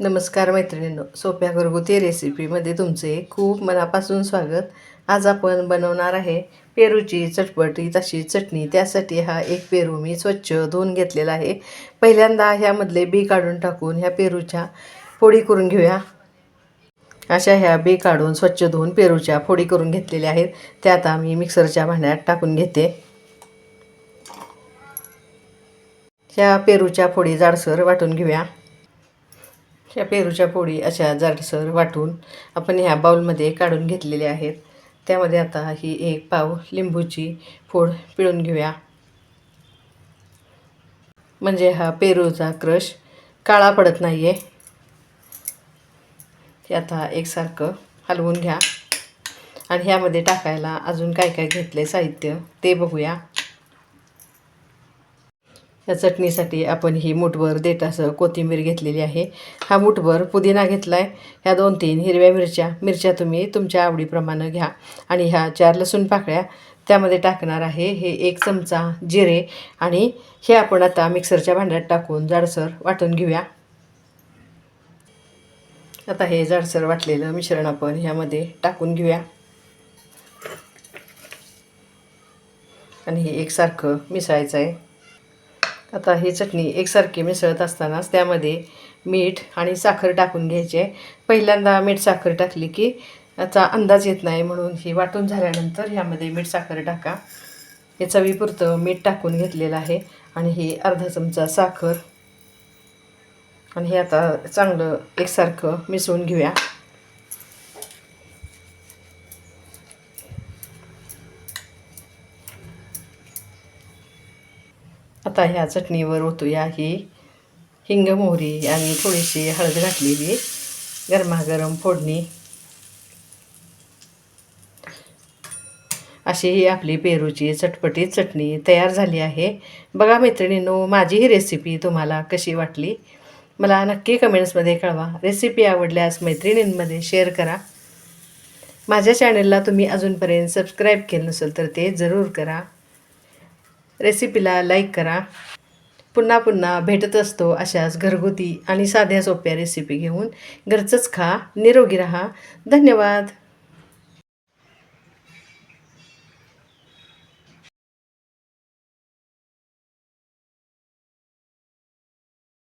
नमस्कार मैत्रिणींनो सोप्या घरगुती रेसिपीमध्ये तुमचे खूप मनापासून स्वागत. आज आपण बनवणार आहे पेरूची चटपटी. तशी चटणी त्यासाठी हा एक पेरू मी स्वच्छ धुवून घेतलेला आहे. पहिल्यांदा ह्यामधले बी काढून टाकून ह्या पेरूच्या फोडी करून घेऊया. अशा ह्या बी काढून स्वच्छ धुवून पेरूच्या फोडी करून घेतलेल्या आहेत. त्या आता मी मिक्सरच्या भांड्यात टाकून घेते. ह्या पेरूच्या फोडी जाडसर वाटून घेऊया. ह्या पेरूच्या पोळी अशा जाडसर वाटून आपण ह्या बाऊलमध्ये काढून घेतलेल्या आहेत. त्यामध्ये आता ही एक पाव लिंबूची फोड पिळून घेऊया. म्हणजे हा पेरूचा क्रश काळा पडत नाही आहे हे आता एकसारखं हलवून घ्या. आणि ह्यामध्ये टाकायला अजून काय काय घेतलं आहे साहित्य ते बघूया. या चटणीसाठी आपण ही मुठभर देठासह कोथिंबीर घेतलेली आहे. हा मुठभर पुदिना घेतला आहे ह्या दोन तीन हिरव्या मिरच्या मिरच्या तुम्ही तुमच्या आवडीप्रमाणे घ्या. आणि ह्या चार लसूण पाकळ्या त्यामध्ये टाकणार आहे. हे एक चमचा जिरे आणि हे आपण आता मिक्सरच्या भांड्यात टाकून जाडसर वाटून घेऊया. आता हे जाडसर वाटलेलं मिश्रण आपण ह्यामध्ये टाकून घेऊया. आणि हे एकसारखं मिसळायचं आहे आता ही चटणी एकसारखी मिसळत असतानाच त्यामध्ये मीठ आणि साखर टाकून घ्यायचे पहिल्यांदा मीठ साखर टाकली की याचा अंदाज येत नाही म्हणून ही वाटून झाल्यानंतर ह्यामध्ये मीठ साखर टाका. हे चवीपुरतं मीठ टाकून घेतलेलं आहे आणि ही अर्धा चमचा साखर. आणि हे आता चांगलं एकसारखं मिसळून घेऊया. आता ह्या चटणीवर ओतूया ही हिंग मोहरी आणि थोडीशी हळद घातलेली गरमागरम फोडणी. अशी ही आपली पेरूची चटपटीत चटणी तयार झाली आहे. बघा मैत्रिणींनो माझी ही रेसिपी तुम्हाला कशी वाटली? मला नक्की कमेंट्समध्ये कळवा. रेसिपी आवडल्यास मैत्रिणींमध्ये शेअर करा. माझ्या चॅनलला तुम्ही अजूनपर्यंत सबस्क्राईब केलं नसेल तर ते जरूर करा. रेसिपीला लाईक करा. पुन्हा पुन्हा भेटत असतो अशाच घरगुती आणि साध्या सोप्या रेसिपी घेऊन. घरचंच खा निरोगी राहा. धन्यवाद.